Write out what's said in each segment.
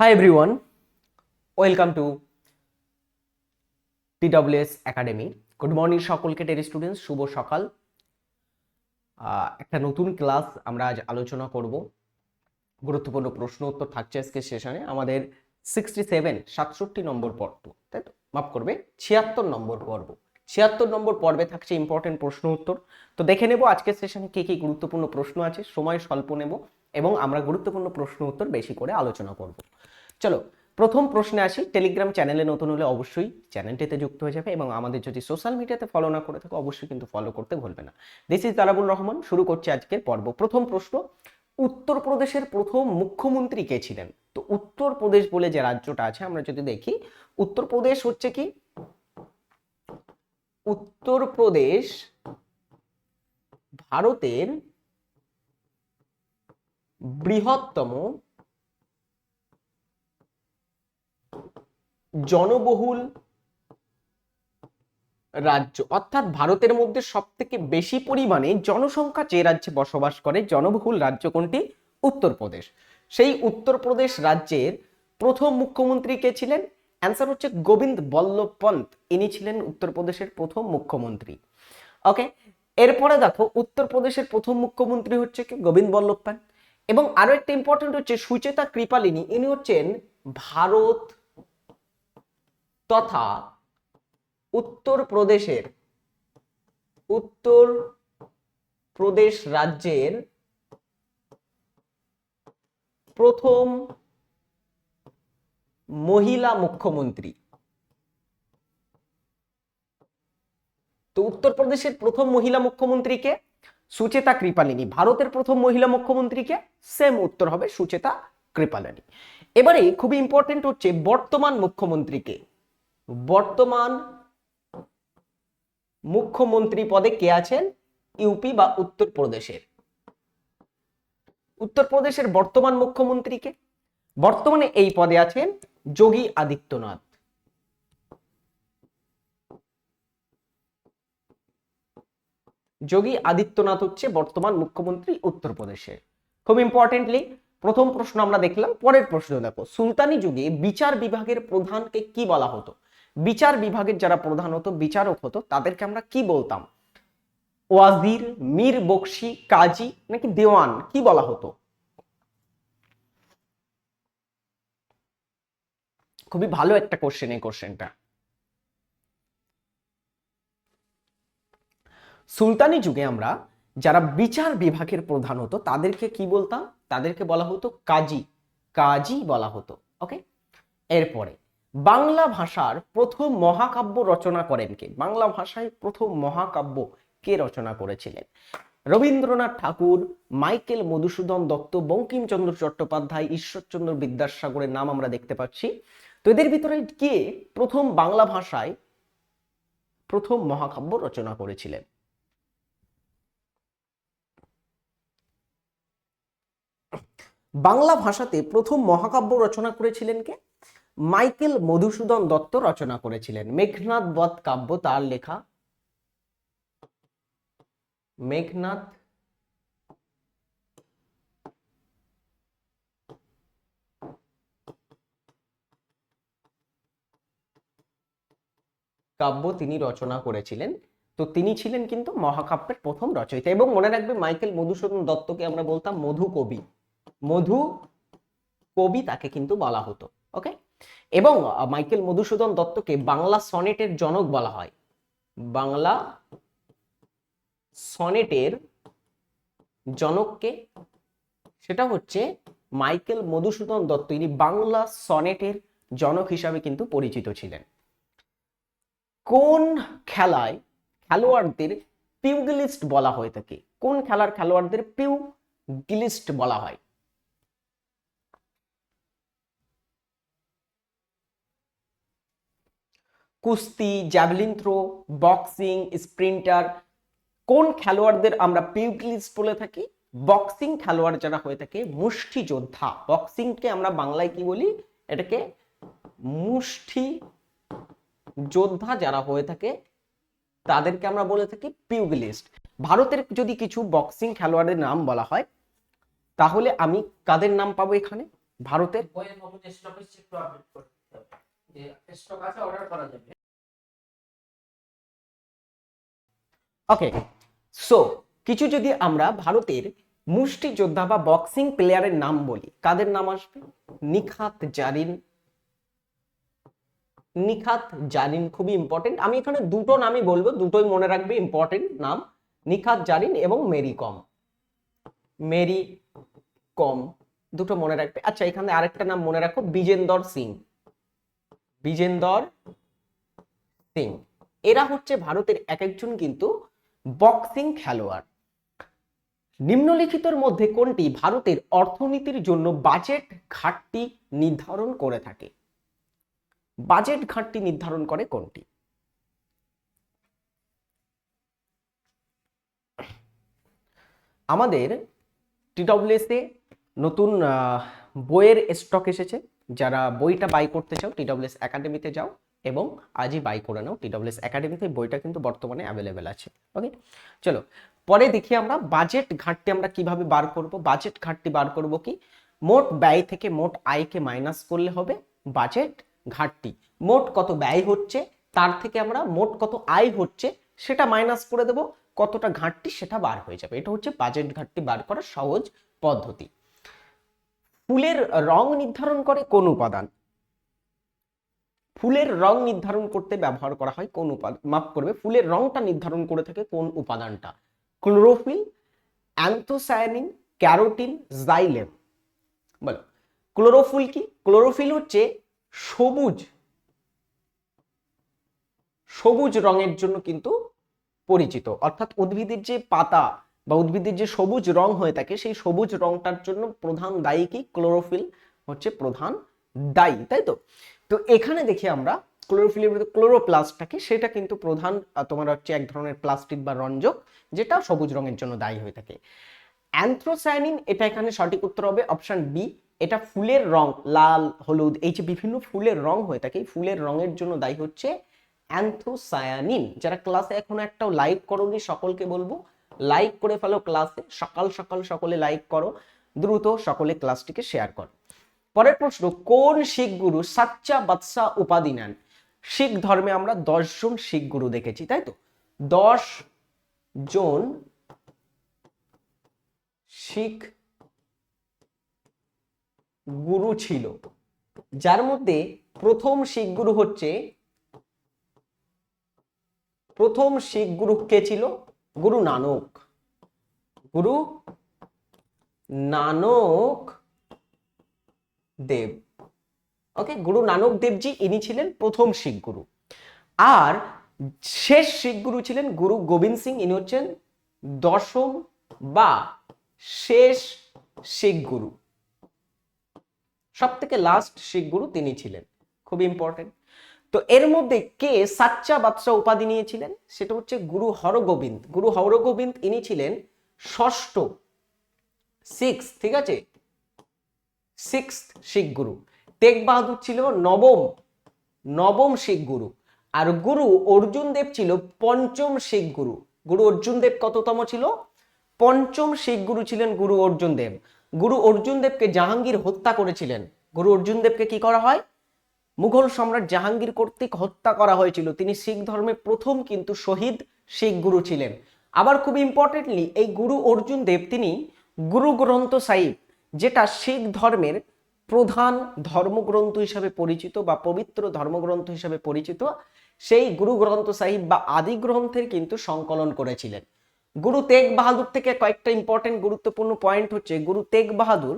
Hi everyone, welcome to TWS Academy. Good morning সকলকে টেরি students শুভ সকাল। একটা নতুন ক্লাস আমরা আজ আলোচনা করব। গুরুত্বপূর্ণ প্রশ্ন উত্তর থাকছে আজকে সেশনে আমাদের সিক্সটি সেভেন সাতষট্টি নম্বর পর্ব তাই তো? মাফ করবে ছিয়াত্তর নম্বর পর্ব। ছিয়াত্তর নম্বর পর্বে থাকছে ইম্পর্টেন্ট প্রশ্ন উত্তর। তো দেখে নেব আজকের সেশনে কি কি গুরুত্বপূর্ণ প্রশ্ন আছে। সময় স্বল্প নেব এবং আমরা গুরুত্বপূর্ণ প্রশ্ন উত্তর বেশি করে আলোচনা করব। চলো, প্রথম প্রশ্নে আসি। টেলিগ্রাম চ্যানেলে নতুন হলে অবশ্যই চ্যানেলটিতে যুক্ত হয়ে যাবে এবং আমাদের যদি সোশ্যাল মিডিয়াতে ফলো না করে থাকো, অবশ্যই কিন্তু ফলো করতে ভুলবে না। দিস ইজ তারাবুল রহমান, শুরু করছি আজকের পর্ব। প্রথম প্রশ্ন, উত্তরপ্রদেশের প্রথম মুখ্যমন্ত্রী কে ছিলেন? তো উত্তরপ্রদেশ বলে যে রাজ্যটা আছে, আমরা যদি দেখি, উত্তরপ্রদেশ হচ্ছে কি? উত্তরপ্রদেশ ভারতের বৃহত্তম জনবহুল রাজ্য, অর্থাৎ ভারতের মধ্যে সব থেকে বেশি পরিমাণে জনসংখ্যা যে রাজ্যে বসবাস করে, জনবহুল রাজ্য কোনটি? উত্তরপ্রদেশ। সেই উত্তরপ্রদেশ রাজ্যের প্রথম মুখ্যমন্ত্রী কে ছিলেন? অ্যান্সার হচ্ছে গোবিন্দ বল্লভ পন্ত ইনি ছিলেন উত্তরপ্রদেশের প্রথম মুখ্যমন্ত্রী। ওকে এরপরে দেখো, উত্তরপ্রদেশের প্রথম মুখ্যমন্ত্রী হচ্ছে কি? গোবিন্দ বল্লভ পন্ত এবং আরও একটা ইম্পর্টেন্ট হচ্ছে সুচেতা কৃপালিনী। ইনি হচ্ছেন ভারত তথা উত্তর প্রদেশের, উত্তর প্রদেশ রাজ্যের প্রথম মহিলা মুখ্যমন্ত্রী। তো উত্তরপ্রদেশের প্রথম মহিলা মুখ্যমন্ত্রীকে সুচেতা কৃপালিনী। ভারতের প্রথম মহিলা মুখ্যমন্ত্রীকে সেম উত্তর হবে সুচেতা কৃপালিনী। এবারে খুবই ইম্পর্টেন্ট হচ্ছে বর্তমান মুখ্যমন্ত্রীকে বর্তমান মুখ্যমন্ত্রী পদে কে আছেন? ইউপি বা উত্তরপ্রদেশের। উত্তরপ্রদেশের বর্তমান মুখ্যমন্ত্রীকে বর্তমানে এই পদে আছেন যোগী আদিত্যনাথ। যোগী আদিত্যনাথ হচ্ছে বর্তমান মুখ্যমন্ত্রী উত্তরপ্রদেশের খুব ইম্পর্টেন্টলি প্রথম প্রশ্ন আমরা দেখলাম, পরের প্রশ্ন দেখো, সুলতানি যুগে বিচার বিভাগের প্রধানকে কি বলা হতো? বিচার বিভাগের যারা প্রধান হতো, বিচারক হতো, তাদেরকে আমরা কি বলতাম? ওয়াজির, মীর বকশি কাজী নাকি দেওয়ান, কি বলা হতো? খুবই ভালো একটা কোশ্চেন এই কোশ্চেনটা সুলতানি যুগে আমরা যারা বিচার বিভাগের প্রধান হতো, তাদেরকে কি বলতাম? তাদেরকে বলা হতো কাজী। কাজী বলা হতো ওকে এরপরে বাংলা ভাষার প্রথম মহাকাব্য রচনা করেন কে? বাংলা ভাষায় প্রথম মহাকাব্য কে রচনা করেছিলেন? রবীন্দ্রনাথ ঠাকুর, মাইকেল মধুসূদন দত্ত, বঙ্কিমচন্দ্র চট্টোপাধ্যায়, ঈশ্বরচন্দ্র বিদ্যাসাগরের নাম আমরা দেখতে পাচ্ছি। তো এদের ভিতরে কে প্রথম বাংলা ভাষায় প্রথম মহাকাব্য রচনা করেছিলেন? বাংলা ভাষাতে প্রথম মহাকাব্য রচনা করেছিলেন কে? মাইকেল মধুসূদন দত্ত রচনা করেছিলেন। মেঘনাথ বধ কাব্য তার লেখা। মেঘনাথ কাব্য তিনি রচনা করেছিলেন। তো তিনি ছিলেন কিন্তু মহাকাব্যের প্রথম রচয়িতা এবং মনে রাখবে মাইকেল মধুসূদন দত্তকে আমরা বলতাম মধু কবি মধু কবি তাকে কিন্তু বলা হতো ওকে এবং মাইকেল মধুসূদন দত্তকে বাংলা সনেটের জনক বলা হয়। বাংলা সনেটের জনককে সেটা হচ্ছে মাইকেল মধুসূদন দত্ত। ইনি বাংলা সনেটের জনক হিসাবে কিন্তু পরিচিত ছিলেন। কোন খেলায় খেলোয়াড়দের পিউগিলিস্ট বলা হয়ে থাকে কোন খেলার খেলোয়াড়দের পিউগিলিস্ট বলা হয়? কুস্তি জ্যাভলিন থ্রো বক্সিং স্প্রিন্টার কোন খেলোয়াড়দের আমরা পিউগলিস্ট বলে থাকি? বক্সিং খেলোয়াড় যারা হয়ে থাকে মুষ্টি যোদ্ধা। বক্সিংকে আমরা বাংলায় কি বলি? এটাকে মুষ্টি যোদ্ধা যারা হয়ে থাকে, তাদেরকে আমরা বলে থাকি পিউগলিস্ট ভারতের যদি কিছু বক্সিং খেলোয়াড়ের নাম বলা হয়, তাহলে আমি কাদের নাম পাবো এখানে? ভারতের? স্টক আছে অর্ডার করা যাবে। ওকে সো কিছু যদি আমরা ভারতের মুষ্টিযোদ্ধা বা বক্সিং প্লেয়ারের নাম বলি, কাদের নাম আসবে? নিখাত জারিন। নিখাত জারিন খুবই ইম্পর্টেন্ট আমি এখানে দুটো নামই বলব, দুটোই মনে রাখবে ইম্পর্টেন্ট নাম। নিখাত জারিন এবং মেরি কম। মেরি কম, দুটো মনে রাখবে। আচ্ছা এখানে আরেকটা নাম মনে রাখো, বিজেন্দর সিং। বিজেন্দর সিং। এরা হচ্ছে ভারতের এক একজন কিন্তু বক্সিং খেলোয়াড়। নিম্নলিখিতর মধ্যে কোনটি ভারতের অর্থনীতির জন্য বাজেট ঘাটতি নির্ধারণ করে থাকে? বাজেট ঘাটতি নির্ধারণ করে কোনটি? আমাদের টিডব্লিউএসে নতুন বইয়ের স্টক এসেছে। যারা বইটা বাই করতে চাও টিডব্লিউএস একাডেমিতে যাও এবং আজই বাই করে নাও টিডব্লিউএস একাডেমিতে বইটা কিন্তু বর্তমানে অ্যাভেলেবেল আছে। ওকে চলো, পরে দেখি আমরা বাজেট ঘাটতি আমরা কীভাবে বার করব। বাজেট ঘাটতি বার করব কি? মোট ব্যয় থেকে মোট আয়কে মাইনাস করলে হবে? বাজেট ঘাটতি। মোট কত ব্যয় হচ্ছে? তার থেকে আমরা মোট কত আয় হচ্ছে? সেটা মাইনাস করে দেব। কতটা ঘাটতি সেটা বার হয়ে যাবে। এটা হচ্ছে বাজেট ঘাটতি বার করার সহজ পদ্ধতি। ফুলের রং নির্ধারণ করে কোন উপাদান? ফুলের রং নির্ধারণ করতে ব্যবহার করা হয় কোন উপাদান মাফ করবে, ফুলের রংটা নির্ধারণ করে থাকে কোন উপাদানটা? Chlorophyll, anthocyanin, carotene, xylem. বলো, ক্লোরোফিল কি? ক্লোরোফিল হচ্ছে সবুজ সবুজ রঙের জন্য কিন্তু পরিচিত। অর্থাৎ উদ্ভিদের যে পাতা বা উদ্ভিদের যে সবুজ রং হয়ে থাকে, সেই সবুজ রংটার জন্য প্রধান দায়ী কি? ক্লোরোফিল হচ্ছে প্রধান দায়ী, তাই তো? তো এখানে দেখি আমরা ক্লোরোফিলের মধ্যে ক্লোরোপ্লাস্টটাকে, সেটা কিন্তু প্রধান তোমার হচ্ছে এক ধরনের প্লাস্টিক বা রঞ্জক, যেটা সবুজ রঙের জন্য দায়ী হয়ে থাকে। অ্যান্থ্রোসায়ানিন এটা এখানে সঠিক উত্তর হবে অপশন বি, এটা ফুলের রং, লাল, হলুদ, এই যে বিভিন্ন ফুলের রং হয়ে থাকে ফুলের রঙের জন্য দায়ী হচ্ছে অ্যান্থোসায়ানিন যারা ক্লাসে এখনও একটাও লাইক করোনি, সকলকে বলব লাইক করে ফেলো ক্লাসে সকাল সকাল সকলে লাইক করো, দ্রুত সকলে ক্লাসটিকে শেয়ার করো। পরের প্রশ্ন, কোন শিখ গুরু সাচ্চা বাদশা উপাধি নেন? শিখ ধর্মে আমরা দশ জন শিখ গুরু দেখেছি, তাই তো? দশ জন শিখ গুরু ছিল, যার মধ্যে প্রথম শিখ গুরু হচ্ছে, প্রথম শিখ গুরু কে ছিল? গুরু নানক গুরু নানক দেব ওকে গুরু নানক দেবজি ইনি ছিলেন প্রথম শিখ গুরু আর শেষ শিখ গুরু ছিলেন গুরু গোবিন্দ সিং ইনি হচ্ছেন দশম বা শেষ শিখ গুরু সব থেকে লাস্ট শিখ গুরু তিনি ছিলেন খুব ইম্পর্টেন্ট তো এর মধ্যে কে সাচ্চা বাদশাহ উপাধি নিয়েছিলেন? সেটা হচ্ছে গুরু হরগোবিন্দ। গুরু হরগোবিন্দ ইনি ছিলেন ষষ্ঠ সিক্স ঠিক আছে? সিক্স শিখ গুরু। তেগ বাহাদুর ছিল নবম নবম শিখ গুরু। আর গুরু অর্জুন দেব ছিল পঞ্চম শিখ গুরু। গুরু অর্জুন দেব কততম ছিল? পঞ্চম শিখ গুরু ছিলেন গুরু অর্জুন দেব। গুরু অর্জুন দেবকে জাহাঙ্গীর হত্যা করেছিলেন। গুরু অর্জুন দেবকে কি করা হয়? মুঘল সম্রাট জাহাঙ্গীর কর্তৃক হত্যা করা হয়েছিল। তিনি শিখ ধর্মের প্রথম কিন্তু শহীদ শিখ গুরু ছিলেন। আবার খুব ইম্পর্টেন্টলি এই গুরু অর্জুন দেব তিনি গুরু গ্রন্থ সাহিব, যেটা শিখ ধর্মের প্রধান ধর্মগ্রন্থ হিসাবে পরিচিত বা পবিত্র ধর্মগ্রন্থ হিসাবে পরিচিত। সেই গুরু গ্রন্থ সাহিব বা আদি গ্রন্থের কিন্তু সংকলন করেছিলেন। গুরু তেগ বাহাদুর থেকে কয়েকটা ইম্পর্টেন্ট গুরুত্বপূর্ণ পয়েন্ট হচ্ছে, গুরু তেগ বাহাদুর,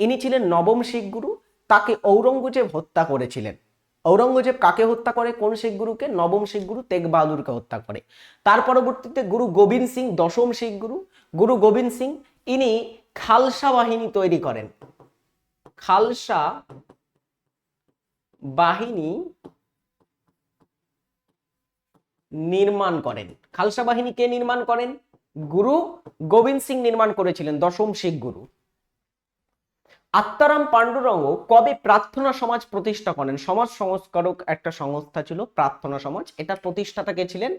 ইনি ছিলেন নবম শিখ গুরু। তাকে ঔরঙ্গজেব হত্যা করেছিলেন? ঔরঙ্গজেব কাকে হত্যা করে? কোন শিখ গুরুকে? নবম শিখ গুরু তেগ বাহাদুরকে হত্যা করে। তার পরবর্তীতে গুরু গোবিন্দ সিং, দশম শিখ গুরু। গুরু গোবিন্দ সিং, ইনি খালসা বাহিনী তৈরি করেন। খালসা বাহিনী নির্মাণ করেন। খালসা বাহিনী কে নির্মাণ করেন? গুরু গোবিন্দ সিং নির্মাণ করেছিলেন, দশম শিখ গুরু। আত্মারাম পাণ্ডুরঙ্গ কবে প্রার্থনা সমাজ প্রতিষ্ঠা করেন? সমাজ সংস্কারক একটা সংস্থা ছিল, প্রার্থনা সমাজ। এটা প্রতিষ্ঠাতা কে ছিলেন?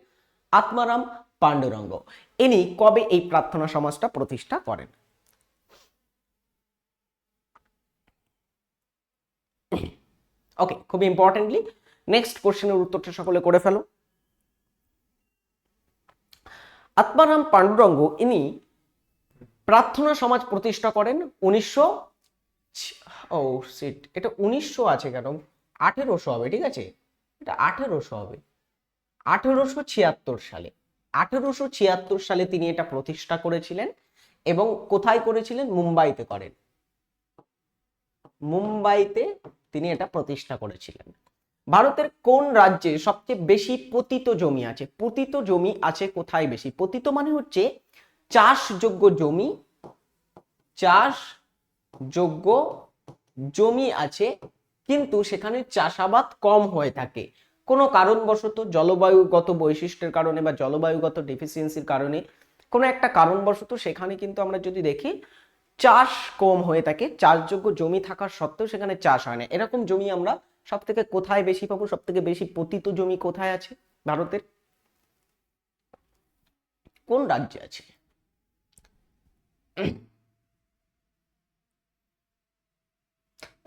আত্মারাম পাণ্ডুরঙ্গ। ইনি কবে এই প্রার্থনা সমাজটা প্রতিষ্ঠা করেন? ওকে খুব ইম্পর্টেন্টলি নেক্সট কোশ্চেনের উত্তরটা সকলে করে ফেলো। আত্মারাম পাণ্ডুরঙ্গ, ইনি প্রার্থনা সমাজ প্রতিষ্ঠা করেন উনিশশো ও, সিট, এটা উনিশশো আছে কেন? আঠেরোশো হবে, ঠিক আছে? এটা আঠেরোশো হবে। আঠেরোশো ছিয়াত্তর সালে, আঠেরোশো ছিয়াত্তর সালে তিনি এটা প্রতিষ্ঠা করেছিলেন এবং কোথায় করেছিলেন? মুম্বাইতে করেন। মুম্বাইতে তিনি এটা প্রতিষ্ঠা করেছিলেন। ভারতের কোন রাজ্যে সবচেয়ে বেশি পতিত জমি আছে? পতিত জমি আছে কোথায় বেশি? পতিত মানে হচ্ছে চাষযোগ্য জমি চাষযোগ্য জমি আছে, কিন্তু সেখানে চাষাবাদ কম হয়ে থাকে। কোনো কারণবশত জলবায়ুগত বৈশিষ্ট্যের কারণে বা জলবায়ুগত ডেফিসিয়েন্সির কারণে কোনো একটা কারণবশত সেখানে কিন্তু আমরা যদি দেখি, চাষ কম হয়ে থাকে, চাষযোগ্য জমি থাকার সত্ত্বেও সেখানে চাষ হয় না। এরকম জমি আমরা সব থেকে কোথায় বেশি পাবো? সব থেকে বেশি পতিত জমি কোথায় আছে ভারতের? কোন রাজ্যে আছে?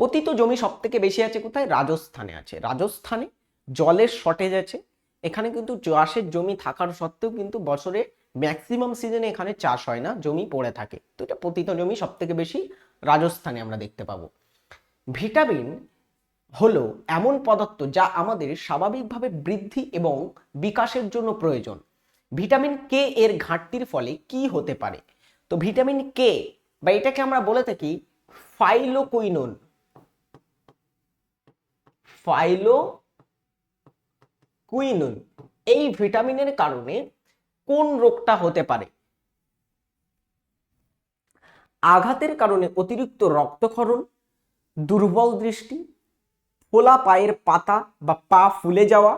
পতিত জমি সব থেকে বেশি আছে কোথায়? রাজস্থানে আছে। রাজস্থানে জলের শর্টেজ আছে। এখানে কিন্তু চাষের জমি থাকার সত্ত্বেও কিন্তু বছরে ম্যাক্সিমাম সিজনে এখানে চাষ হয় না, জমি পড়ে থাকে। তো এটা পতিত জমি সব থেকে বেশি রাজস্থানে আমরা দেখতে পাবো। ভিটামিন হলো এমন পদার্থ যা আমাদের স্বাভাবিকভাবে বৃদ্ধি এবং বিকাশের জন্য প্রয়োজন। ভিটামিন কে এর ঘাটতির ফলে কি হতে পারে? তো ভিটামিন কে বা এটাকে আমরা বলে থাকি ফাইলোকুইনোন ফাইলো কুইনুন এই ভিটামিনের কারণে কোন রোগটা হতে পারে? আঘাতের কারণে অতিরিক্ত রক্তক্ষরণ, দুর্বল দৃষ্টি, ফোলা পায়ের পাতা বা পা ফুলে যাওয়া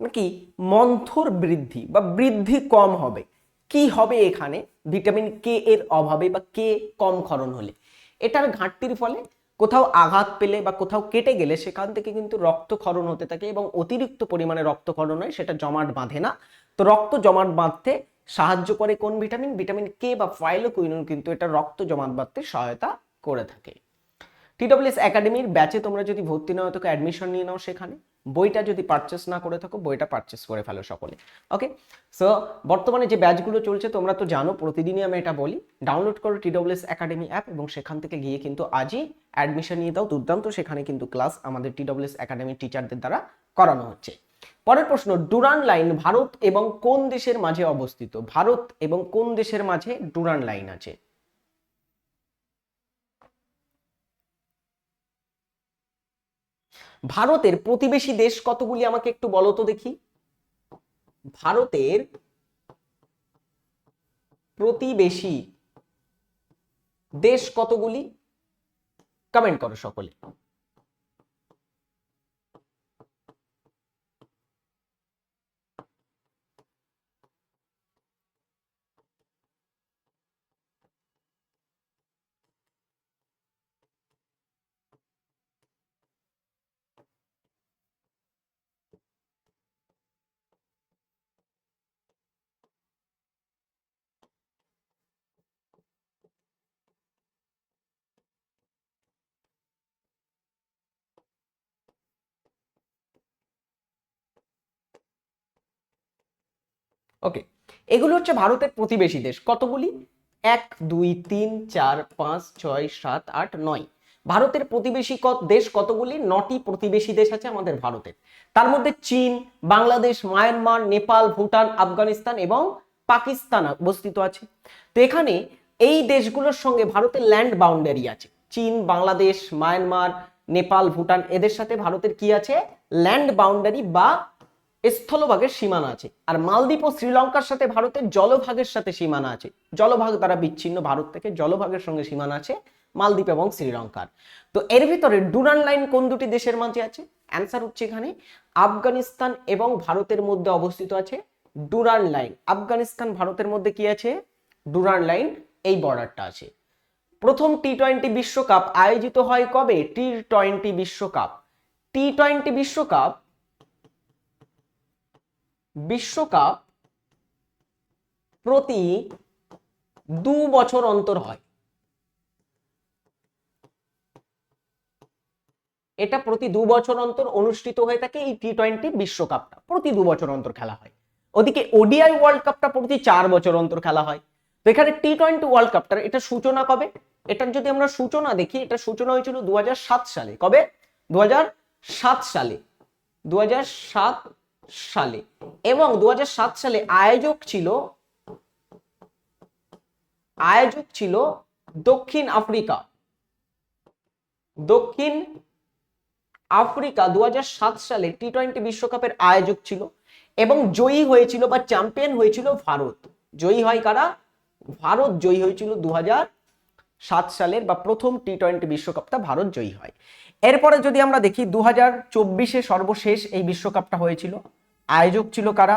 নাকি মন্থর বৃদ্ধি বা বৃদ্ধি কম হবে? কি হবে এখানে? ভিটামিন কে এর অভাবে বা কে কম ক্ষরণ হলে? এটার ঘাটতির ফলে কোথাও আঘাত পেলে বা কোথাও কেটে গেলে সেখান থেকে কিন্তু রক্তক্ষরণ হতে থাকে এবং অতিরিক্ত পরিমাণে রক্তক্ষরণ হয়, সেটা জমাট বাঁধে না। তো রক্ত জমাট বাঁধতে সাহায্য করে কোন ভিটামিন? ভিটামিন কে বা ফাইলোকুইনুন কিন্তু এটা রক্ত জমাট বাঁধতে সহায়তা করে থাকে। টিডব্লিউএস একাডেমির ব্যাচে তোমরা যদি ভর্তি না নাও তোকে অ্যাডমিশন নিয়ে নাও সেখানে। বইটা যদি পারচেস না করে থাকো, বইটা পারচেস করে ফেলো সকলে। ওকে সো বর্তমানে যে ব্যাচগুলো চলছে, তোমরা তো জানো, প্রতিদিনই আমি এটা বলি। ডাউনলোড করো টিডব্লিউএস একাডেমি অ্যাপ এবং সেখান থেকে গিয়ে কিন্তু আজই অ্যাডমিশন নিয়ে দাও। দুর্দান্ত, সেখানে কিন্তু ক্লাস আমাদের টিডব্লিউএস একাডেমির টিচারদের দ্বারা করানো হচ্ছে। পরের প্রশ্ন ডুরান লাইন ভারত এবং কোন দেশের মাঝে অবস্থিত? ভারত এবং কোন দেশের মাঝে ডুরান লাইন আছে? ভারতের প্রতিবেশী দেশ কতগুলি? আমাকে একটু বলো তো দেখি। ভারতের প্রতিবেশী দেশ কতগুলি? কমেন্ট করো সকলে। ওকে এগুলো হচ্ছে ভারতের প্রতিবেশী দেশ। কতগুলি এক, দুই, তিন, চার, পাঁচ, ছয়, সাত, আট, নয়। ভারতের প্রতিবেশী দেশ কতগুলি নটি প্রতিবেশী দেশ আছে আমাদের ভারতের। তার মধ্যে চীন, বাংলাদেশ, মায়ানমার, নেপাল, ভুটান, আফগানিস্তান এবং পাকিস্তান অবস্থিত আছে। তো এখানে এই দেশগুলোর সঙ্গে ভারতের ল্যান্ড বাউন্ডারি আছে। চীন, বাংলাদেশ, মায়ানমার, নেপাল, ভুটান, এদের সাথে ভারতের কি আছে? ল্যান্ড বাউন্ডারি বা স্থলভাগের সীমানা আছে। আর মালদ্বীপ ও শ্রীলঙ্কার সাথে ভারতের জলভাগের সাথে সীমানা আছে। জলভাগ দ্বারা বিচ্ছিন্ন ভারত থেকে জলভাগের সঙ্গে সীমানা আছে মালদ্বীপ এবং শ্রীলঙ্কার। তো এর ভিতরে ডুরান লাইন কোন দুটি দেশের মাঝে আছে? অ্যান্সার হচ্ছে এখানে আফগানিস্তান এবং ভারতের মধ্যে অবস্থিত আছে ডুরান লাইন। আফগানিস্তান, ভারতের মধ্যে কি আছে? ডুরান লাইন এই বর্ডারটা আছে। প্রথম টি টোয়েন্টি বিশ্বকাপ আয়োজিত হয় কবে? টি টোয়েন্টি বিশ্বকাপ। টি টোয়েন্টি বিশ্বকাপ বিশ্বকাপ প্রতি দু বছর অন্তর হয়। এটা প্রতি দু বছর অন্তর অনুষ্ঠিত হয়ে থাকে এই টি টোয়েন্টি বিশ্বকাপটা। প্রতি দু বছর অন্তর খেলা হয়। ওদিকে ওডিআই ওয়ার্ল্ড কাপটা প্রতি চার বছর অন্তর খেলা হয়। তো এখানে টি টোয়েন্টি ওয়ার্ল্ড কাপটার এটা সূচনা কবে? এটার যদি আমরা সূচনা দেখি, এটা সূচনা হয়েছিল দু হাজার সাত সালে। কবে? দু হাজার সাত সালে। দু হাজার সাত সালে এবং দু হাজার সাত সালে আয়োজক ছিল আয়োজক ছিল দক্ষিণ আফ্রিকা। দক্ষিণ আফ্রিকা দু সালে টি টোয়েন্টি বিশ্বকাপের আয়োজক ছিল এবং জয়ী হয়েছিল বা চ্যাম্পিয়ন হয়েছিল ভারত। জয়ী হয় কারা? ভারত জয়ী হয়েছিল দু সাত সালের বা প্রথম টি টোয়েন্টি বিশ্বকাপটা ভারত জয়ী হয়। এরপরে যদি আমরা দেখি দু হাজার সর্বশেষ এই বিশ্বকাপটা হয়েছিল। আয়োজক ছিল কারা?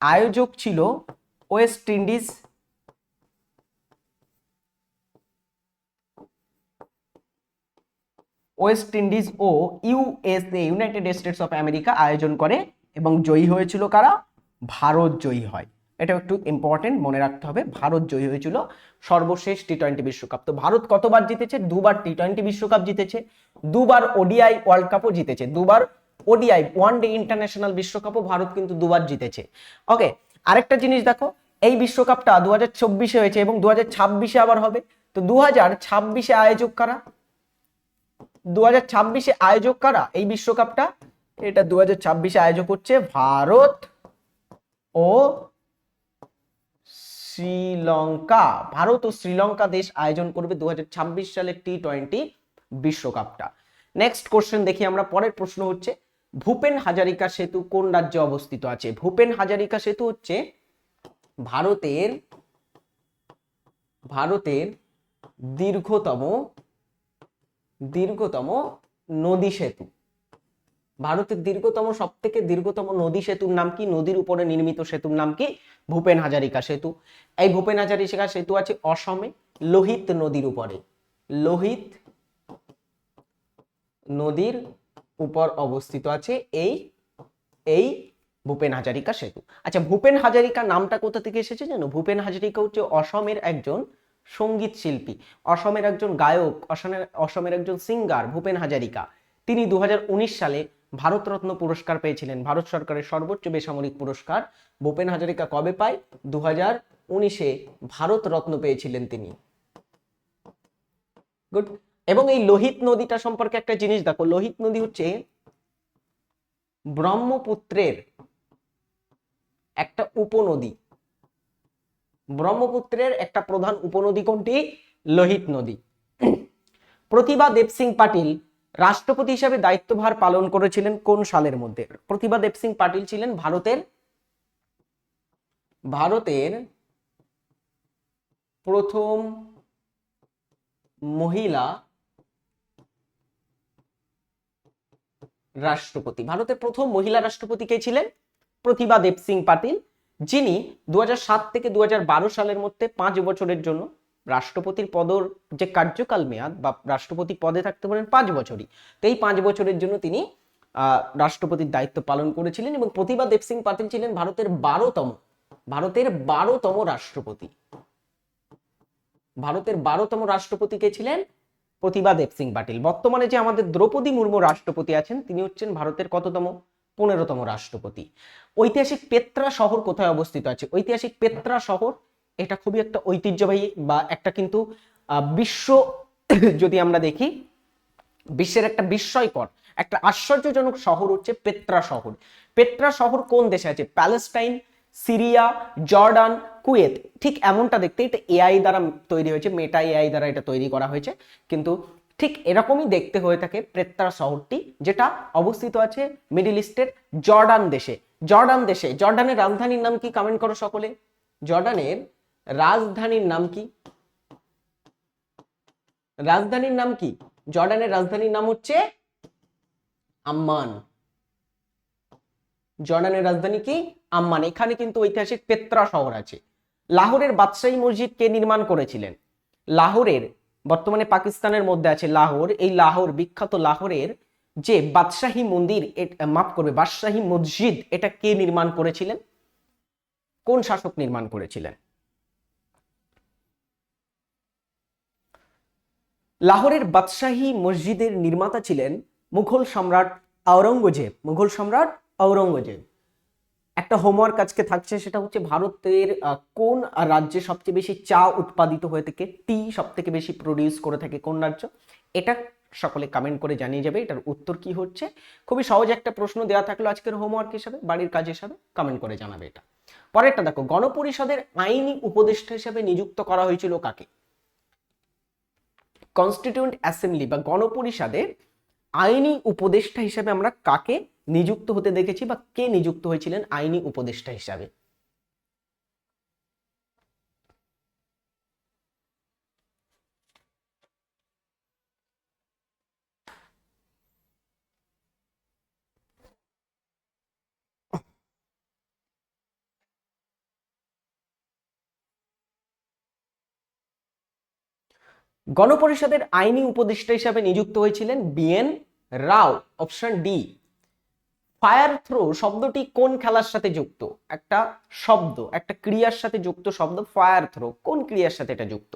আয়োজক ছিল West Indies West Indies O USA, United States of America আয়োজন করে এবং জয়ী হয়েছিল কারা? ভারত জয়ী হয়। এটা একটু ইম্পর্টেন্ট মনে রাখতে হবে, ভারত জয়ী হয়েছিল সর্বশেষ টি টোয়েন্টি বিশ্বকাপ। তো ভারত কতবার জিতেছে? দুবার টি টোয়েন্টি বিশ্বকাপ জিতেছে, দুবার ওডিআই ওয়ার্ল্ড কাপও জিতেছে, দুবার ওডিআই, ওয়ান ডে ইন্টারন্যাশনাল বিশ্বকাপও ভারত কিন্তু দুবার জিতেছে। ওকে, আরেকটা জিনিস দেখো, এই বিশ্বকাপটা দু হাজার চব্বিশে হয়েছে এবং দু হাজার ছাব্বিশে আবার হবে। তো দু হাজার ছাব্বিশে আয়োজক কারা? দু হাজার ছাব্বিশে আয়োজক কারা? এই বিশ্বকাপটা, এটা দু হাজার ছাব্বিশে আয়োজক হচ্ছে ভারত ও শ্রীলঙ্কা। ভারত ও শ্রীলঙ্কা দেশ আয়োজন করবে দু হাজার ছাব্বিশ সালের টি টোয়েন্টি বিশ্বকাপটা। নেক্সট কোশ্চেন দেখি আমরা, পরের প্রশ্ন হচ্ছে ভূপেন হাজারিকা সেতু কোন রাজ্যে অবস্থিত আছে? ভূপেন হাজারিকা সেতু হচ্ছে ভারতের ভারতের দীর্ঘতম দীর্ঘতম নদী সেতু। ভারতের দীর্ঘতম সব থেকে দীর্ঘতম নদী সেতুর নাম কি? নদীর উপরে নির্মিত সেতুর নাম কি? ভূপেন হাজারিকা সেতু। এই ভূপেন হাজারিকা সেতু আছে অসমে, লোহিত নদীর উপরে। লোহিত নদীর উপর অবস্থিত আছে এই এই ভূপেন হাজারিকা সেতু। আচ্ছা ভূপেন হাজারিকা নামটা কোথা থেকে এসেছে জানো? ভূপেন হাজারিকা হচ্ছে অসমের একজন সংগীত শিল্পী, অসমের একজন গায়ক, অসমের অসমের একজন সিঙ্গার ভূপেন হাজারিকা। তিনি দু হাজার উনিশ সালে ভারতরত্ন পুরস্কার পেয়েছিলেন, ভারত সরকারের সর্বোচ্চ বেসামরিক পুরস্কার। ভূপেন হাজারিকা কবে পায়? দু হাজার উনিশে ভারত রত্ন পেয়েছিলেন তিনি। গুড এবং এই লোহিত নদীটা সম্পর্কে একটা জিনিস দেখো, লোহিত নদী হচ্ছে ব্রহ্মপুত্রের একটা উপনদী। ব্রহ্মপুত্রের একটা প্রধান উপনদী কোনটি? লোহিত নদী। প্রতিভা দেব সিং পাটিল রাষ্ট্রপতি হিসাবে দায়িত্বভার পালন করেছিলেন কোন সালের মধ্যে? প্রতিভা দেব সিং পাটিল ছিলেন ভারতের ভারতের প্রথম মহিলা রাষ্ট্রপতি। ভারতের প্রথম মহিলা রাষ্ট্রপতি কে ছিলেন? প্রতিভা দেব সিং পাটিল, যিনি দু হাজার সাত থেকে দু হাজার বারো সালের মধ্যে পাঁচ বছরের জন্য রাষ্ট্রপতির পদর, যে কার্যকাল মেয়াদ বা রাষ্ট্রপতি পদে থাকতে পারেন পাঁচ বছরই। তো এই পাঁচ বছরের জন্য তিনি রাষ্ট্রপতির দায়িত্ব পালন করেছিলেন এবং প্রতিভা দেব সিং পাটিল ছিলেন ভারতের বারোতম ভারতের বারোতম রাষ্ট্রপতি। ভারতের বারোতম রাষ্ট্রপতি কে ছিলেন? প্রতিভা দেব সিং পাটিল বর্তমানে যে আমাদের দ্রৌপদী মুর্মু রাষ্ট্রপতি আছেন, তিনি হচ্ছেন ভারতের কততম, পনেরোতম রাষ্ট্রপতি। ঐতিহাসিক পেত্রা শহর কোথায় অবস্থিত আছে? ঐতিহাসিক পেত্রা শহর, এটা খুবই একটা ঐতিহ্যবাহী বা একটা কিন্তু বিশ্ব, যদি আমরা দেখি, বিশ্বের একটা বিস্ময়কর, একটা আশ্চর্যজনক শহর হচ্ছে পেত্রা শহর। পেত্রা শহর কোন দেশে আছে? Palestine Syria, Jordan, Kuwait. ঠিক এমনটা দেখতে, এটা এআই দ্বারা তৈরি হয়েছে মেটা এআই দ্বারা এটা তৈরি করা হয়েছে। কিন্তু ঠিক এরকমই দেখতে হয়ে থাকে প্রেত্রা শহরটি, যেটা অবস্থিত আছে মিডিল ইস্টের জর্ডান দেশে। জর্ডান দেশে, জর্ডানের রাজধানীর নাম কি কমেন্ট করো সকলে? জর্ডানের রাজধানীর নাম কি? রাজধানীর নাম কি? জর্ডানের রাজধানীর নাম হচ্ছে আম্মান। জর্ডানের রাজধানী কি? আম্মান, এখানে কিন্তু ঐতিহাসিক পেত্রা শহর আছে। লাহোরের বাদশাহী মসজিদ কে নির্মাণ করেছিলেন? লাহোরের, বর্তমানে পাকিস্তানের মধ্যে আছে লাহোর। এই লাহোর, বিখ্যাত লাহোরের যে বাদশাহী মন্দির মাফ করবে, বাদশাহী মসজিদ, এটা কে নির্মাণ করেছিলেন? কোন শাসক নির্মাণ করেছিলেন? লাহোরের বাদশাহী মসজিদের নির্মাতা ছিলেন মুঘল সম্রাট আওরঙ্গজেব মুঘল সম্রাট আওরঙ্গজেব একটা হোমওয়ার্ক আজকে থাকছে, সেটা হচ্ছে ভারতের কোন রাজ্যে সবচেয়ে বেশি চা উৎপাদিত হয়ে থাকে, টি সব থেকে বেশি প্রডিউস করে থাকে, কোন রাজ্য? এটা সকলে কমেন্ট করে জানিয়ে যাবে, এটার উত্তর কি হচ্ছে? খুবই সহজ একটা প্রশ্ন দেওয়া থাকল আজকের হোমওয়ার্ক হিসাবে, বাড়ির কাজ হিসাবে কমেন্ট করে জানাবে এটা। পরেরটা দেখো, গণপরিষদের আইনি উপদেষ্টা হিসেবে নিযুক্ত করা হয়েছিল কাকে? কনস্টিটিউন্ট অ্যাসেম্বলি বা গণপরিষদের আইনি উপদেষ্টা হিসেবে আমরা কাকে নিযুক্ত হতে দেখেছি বা কে নিযুক্ত হয়েছিলেন আইনি উপদেষ্টা হিসাবে? গণপরিষদের আইনি উপদেষ্টা হিসাবে নিযুক্ত হয়েছিলেন B N Rao, option D. Free throw শব্দটি কোন খেলার সাথে যুক্ত? একটা শব্দ, একটা ক্রিয়ার সাথে যুক্ত শব্দ ফায়ার থ্রো কোন ক্রিয়ার সাথে এটা যুক্ত?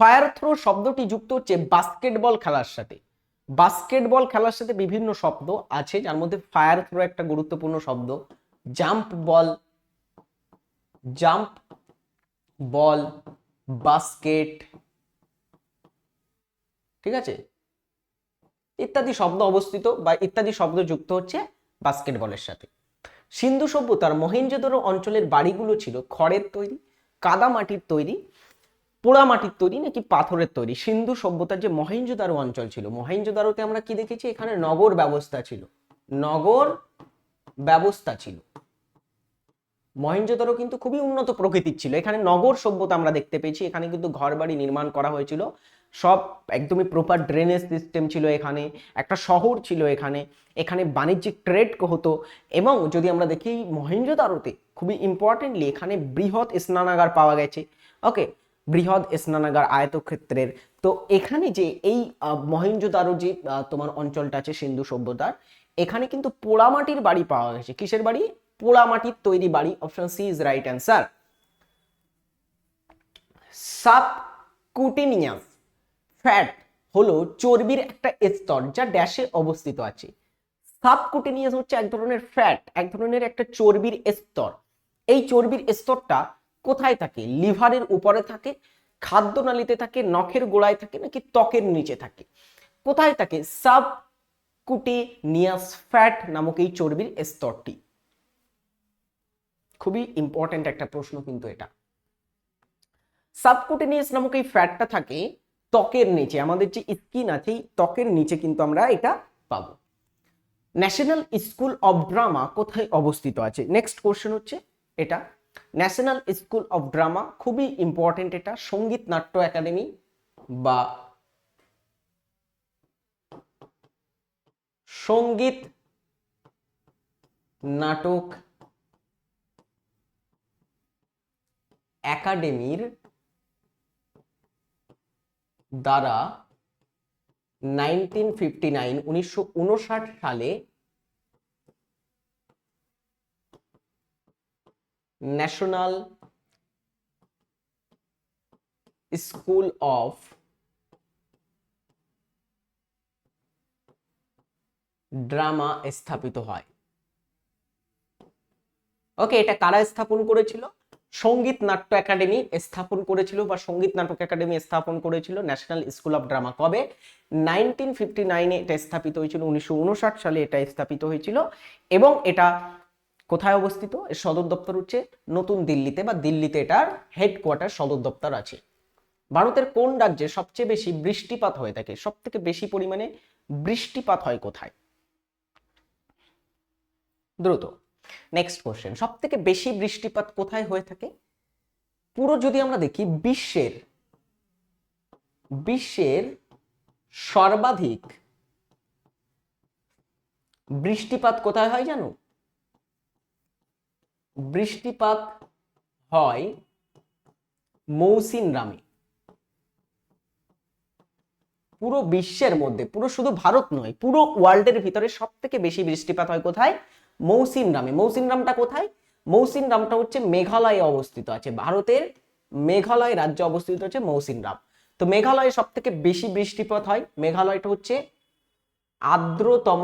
ফায়ার থ্রো শব্দটি যুক্ত হচ্ছে বাস্কেটবল খেলার সাথে। বাস্কেটবল খেলার সাথে বিভিন্ন শব্দ আছে, যার মধ্যে ফায়ার থ্রো একটা গুরুত্বপূর্ণ শব্দ। Jump ball jump ball, basket, ঠিক আছে? ইত্যাদি শব্দ অবস্থিত বা ইত্যাদি শব্দ যুক্ত হচ্ছে বাস্কেটবলের সাথে। সিন্ধু সভ্যতার মহেঞ্জোদরো অঞ্চলের বাড়িগুলো ছিল খড়ের তৈরি, কাদা মাটির তৈরি, পোড়া মাটির তৈরি নাকি পাথরের তৈরি। সিন্ধু সভ্যতার যে মহেঞ্জোদারো অঞ্চল ছিল মহেঞ্জোদারোতে আমরা কি দেখেছি? এখানে নগর ব্যবস্থা ছিল। নগর ব্যবস্থা ছিল। মহেঞ্জোদারো কিন্তু খুবই উন্নত প্রকৃতির ছিল। এখানে নগর সভ্যতা আমরা দেখতে পেয়েছি। এখানে কিন্তু ঘর বাড়ি নির্মাণ করা হয়েছিল। সব একদমই প্রপার ড্রেনেজ সিস্টেম ছিল এখানে। একটা শহর ছিল এখানে। এখানে বাণিজ্যিক ট্রেড হতো এবং যদি আমরা দেখি মহেঞ্জোদারোতে খুবই ইম্পর্টেন্টলি এখানে বৃহৎ স্নানাগার পাওয়া গেছে। ওকে বৃহৎ স্নানাগার আয়তক্ষেত্রের। তো এখানে যে এই মহেঞ্জোদারো যে তোমার অঞ্চলটা আছে সিন্ধু সভ্যতার এখানে কিন্তু পোড়ামাটির বাড়ি পাওয়া গেছে। কিসের বাড়ি? পোড়ামাটির তৈরি বাড়ি। Option C is right answer subcutaneous fat হলো চর্বির একটা স্তর যা ড্যাশে অবস্থিত আছে। সাবকুটিনিয়াস হচ্ছে এক ধরনের ফ্যাট এক ধরনের একটা চর্বির স্তর। এই চর্বির স্তরটা কোথায় থাকে? লিভারের উপরে থাকে, খাদ্যনালীতে থাকে, নখের গোড়ায় থাকে, নাকি ত্বকের নিচে থাকে? কোথায় থাকে? সাবকুটিনিয়াস ফ্যাট নামক এই চর্বির স্তরটি। খুবই ইম্পর্ট্যান্ট একটা প্রশ্ন কিন্তু এটা। সাবকুটিনিয়াস নামক এই ফ্যাটটা থাকে ত্বকের নিচে, আমাদের যে স্কিন আছে এই ত্বকের নিচে কিন্তু আমরা এটা পাবো। ন্যাশনাল স্কুল অফ ড্রামা কোথায় অবস্থিত আছে? নেক্সট কোশ্চেন হচ্ছে এটা। ন্যাশনাল স্কুল অফ ড্রামা খুবই ইম্পর্টেন্ট এটা। সংগীত নাট্য একাডেমি বা সংগীত নাটক একাডেমির দ্বারা নাইনটিন ফিফটি নাইন উনিশশো উনষাট সালে ন্যাশনাল স্কুল অফ ড্রামা স্থাপিত হয়। ওকে এটা কারা স্থাপন করেছিল? সংগীত নাট্য একাডেমি স্থাপন করেছিল বা সংগীত নাটক একাডেমি স্থাপন করেছিল ন্যাশনাল স্কুল অফ ড্রামা কবে? নাইনটিন ফিফটি নাইনে এটা স্থাপিত হয়েছিল, উনিশশো উনষাট সালে এটা স্থাপিত হয়েছিল এবং এটা কোথায় অবস্থিত? এর সদর দপ্তর হচ্ছে নতুন দিল্লিতে বা দিল্লিতে এটার হেডকোয়ার্টার সদর দপ্তর আছে। ভারতের কোন রাজ্যে সবচেয়ে বেশি বৃষ্টিপাত হয়ে থাকে? সব থেকে বেশি পরিমাণে বৃষ্টিপাত হয় কোথায়? দ্রুত। নেক্সট কোশ্চেন সব থেকে বেশি বৃষ্টিপাত কোথায় হয়ে থাকে? পুরো যদি আমরা দেখি, বিশ্বের বিশ্বের সর্বাধিক বৃষ্টিপাত কোথায় হয় জানো? বৃষ্টিপাত হয় মৌসিন রামে। পুরো বিশ্বের মধ্যে, পুরো শুধু ভারত নয়, পুরো ওয়ার্ল্ডের ভিতরে সব থেকে বেশি বৃষ্টিপাত হয় কোথায়? মৌসিনরামে মৌসিনরামটা কোথায়? মৌসিনরামটা হচ্ছে মেঘালয়ে অবস্থিত আছে। ভারতের মেঘালয় রাজ্যে অবস্থিত হচ্ছে মৌসিনরাম তো মেঘালয়ে সব থেকে বেশি বৃষ্টিপাত হয়, মেঘালয়টা হচ্ছে আর্দ্রতম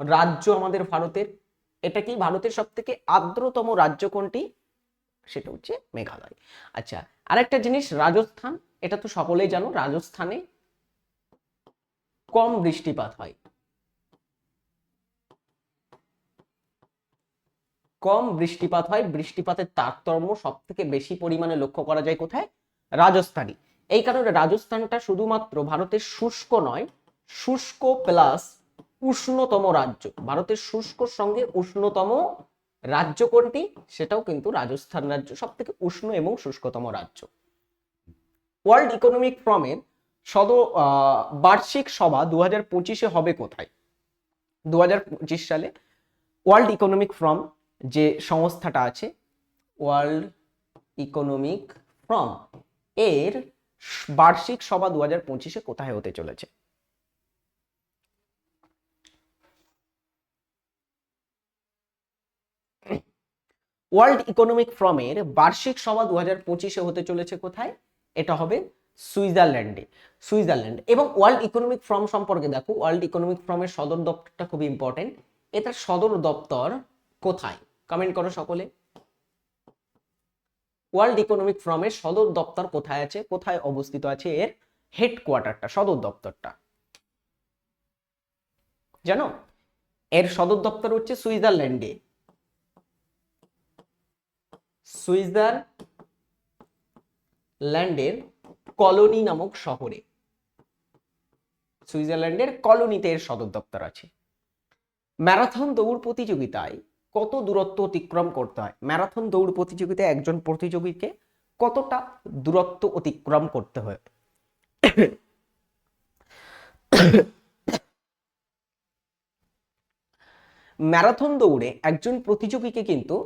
রাজ্য আমাদের ভারতের। এটা কি ভারতের সব থেকে আর্দ্রতম রাজ্য কোনটি? সেটা হচ্ছে মেঘালয়। আচ্ছা আরেকটা জিনিস, রাজস্থান। এটা তো সকলেই জানো, রাজস্থানে কম বৃষ্টিপাত হয়। কম বৃষ্টিপাত হয়, বৃষ্টিপাতের তারতম্য সব থেকে বেশি পরিমাণে লক্ষ্য করা যায় কোথায়? রাজস্থানে। এই কারণে রাজস্থানটা শুধুমাত্র ভারতের শুষ্ক নয়, শুষ্ক প্লাস উষ্ণতম রাজ্য। ভারতের শুষ্কর সঙ্গে উষ্ণতম রাজ্য কোনটি? সেটাও কিন্তু রাজস্থান রাজ্য সব থেকে উষ্ণ এবং শুষ্কতম রাজ্য। ওয়ার্ল্ড ইকোনমিক ফোরামের সদ বার্ষিক সভা দু হাজার পঁচিশে হবে কোথায়? দু হাজার পঁচিশ সালে ওয়ার্ল্ড ইকোনমিক ফোরাম যে সংস্থাটা আছে ওয়ার্ল্ড ইকোনমিক ফ্রম এর বার্ষিক সভা দু হাজার পঁচিশে কোথায় হতে চলেছে? ওয়ার্ল্ড ইকোনমিক ফোরামের বার্ষিক সভা দু হাজার পঁচিশে হতে চলেছে কোথায়? এটা হবে সুইজারল্যান্ডে। সুইজারল্যান্ড এবং ওয়ার্ল্ড ইকোনমিক ফোরাম সম্পর্কে দেখো ওয়ার্ল্ড ইকোনমিক ফোরামের সদর দপ্তরটা খুব ইম্পর্টেন্ট এটার সদর দপ্তর কোথায়? কমেন্ট করো সকলে। ওয়ার্ল্ড ইকোনমিক ফোরামের সদর দপ্তর কোথায় আছে? কোথায় অবস্থিত আছে এর হেডকোয়ার্টারটা সদর দপ্তরটা? জানো? এর সদর দপ্তর হচ্ছে সুইজারল্যান্ডে। সুইজারল্যান্ডের কলোনি নামক শহরে। সুইজারল্যান্ডের কলোনিতে এর সদর দপ্তর আছে। ম্যারাথন দৌড় প্রতিযোগিতায় কত দূরত্ব অতিক্রম করতে হয়? ম্যারাথন দৌড় প্রতিযোগিতায় একজন প্রতিযোগীকে কতটা দূরত্ব অতিক্রম করতে হয়? ম্যারাথন দৌড়ে একজন প্রতিযোগীকে কিন্তু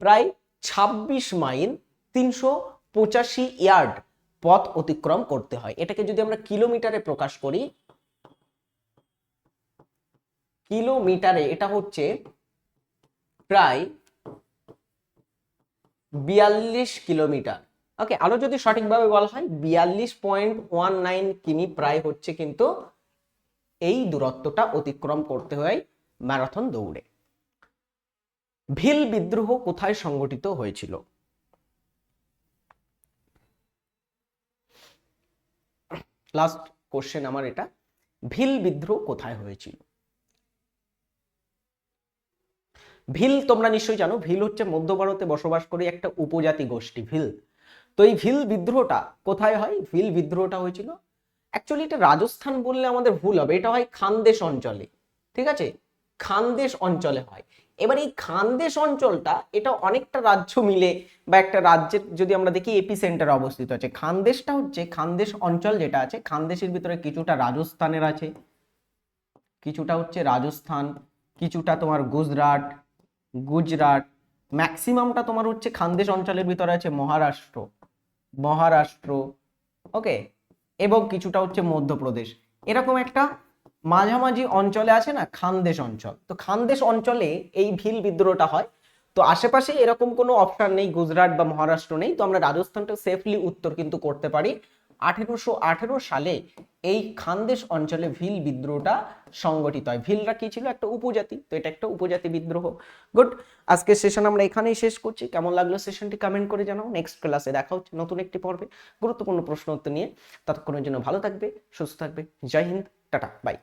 প্রায় ছাব্বিশ মাইল তিনশো পঁচাশি ইয়ার্ড পথ অতিক্রম করতে হয়। এটাকে যদি আমরা কিলোমিটারে প্রকাশ করি, কিলোমিটারে, এটা হচ্ছে প্রায় বিয়াল্লিশ কিলোমিটার। ওকে আরও যদি সঠিকভাবে বলা হয়, বিয়াল্লিশ পয়েন্ট ওয়ান নাইন কিমি প্রায় হচ্ছে কিন্তু এই দূরত্বটা অতিক্রম করতে হয় ম্যারাথন দৌড়ে। ভিল বিদ্রোহ কোথায় সংগঠিত হয়েছিল? লাস্ট কোশ্চেন আমার এটা। ভিল বিদ্রোহ কোথায় হয়েছিল? ভিল তোমরা নিশ্চয়ই জানো, ভিল হচ্ছে মধ্য ভারতে বসবাস করে একটা উপজাতি গোষ্ঠী, ভিল। তো এই ভিল বিদ্রোহটা কোথায় হয়? ভিল বিদ্রোহটা হয়েছিল অ্যাকচুয়ালি এটা রাজস্থান বললে আমাদের ভুল হবে, এটা হয় খানদেশ অঞ্চলে, ঠিক আছে? খানদেশ অঞ্চলে হয়। এবার এই খানদেশ অঞ্চলটা, এটা অনেকটা রাজ্য মিলে বা একটা রাজ্যের, যদি আমরা দেখি এপি সেন্টারে অবস্থিত আছে। খানদেশটা হচ্ছে, খানদেশ অঞ্চল যেটা আছে, খানদেশের ভিতরে কিছুটা রাজস্থানের আছে, কিছুটা হচ্ছে রাজস্থান, কিছুটা তোমার গুজরাট গুজরাট ম্যাক্সিমামটা তোমার হচ্ছে খানদেশ অঞ্চলের ভিতরে আছে মহারাষ্ট্র মহারাষ্ট্র ওকে এবং কিছুটা হচ্ছে মধ্যপ্রদেশ। এরকম একটা মাঝামাঝি অঞ্চলে আছে না, খানদেশ অঞ্চল। তো খানদেশ অঞ্চলে এই ভিল বিদ্রোহটা হয়। তো আশেপাশে এরকম কোনো অপশন নেই, গুজরাট বা মহারাষ্ট্র নেই। তো আমরা রাজস্থানটা সেফলি উত্তর কিন্তু করতে পারি। আঠেরোশো আঠেরো সালে এই খানদেশ অঞ্চলে ভিল বিদ্রোহটা সংগঠিত হয়। ভিলরা কি ছিল? একটা উপজাতি। তো এটা একটা উপজাতি বিদ্রোহ। গুড আজকের সেশন আমরা এখানেই শেষ করছি। কেমন লাগল সেশনটি কমেন্ট করে জানাও। নেক্সট ক্লাসে দেখা হচ্ছে নতুন একটি পর্বে। গুরুত্বপূর্ণ প্রশ্ন উত্তর নিয়ে। ততক্ষণের জন্য ভালো থাকবে, সুস্থ থাকবে। জয় হিন্দ। টাটা। বাই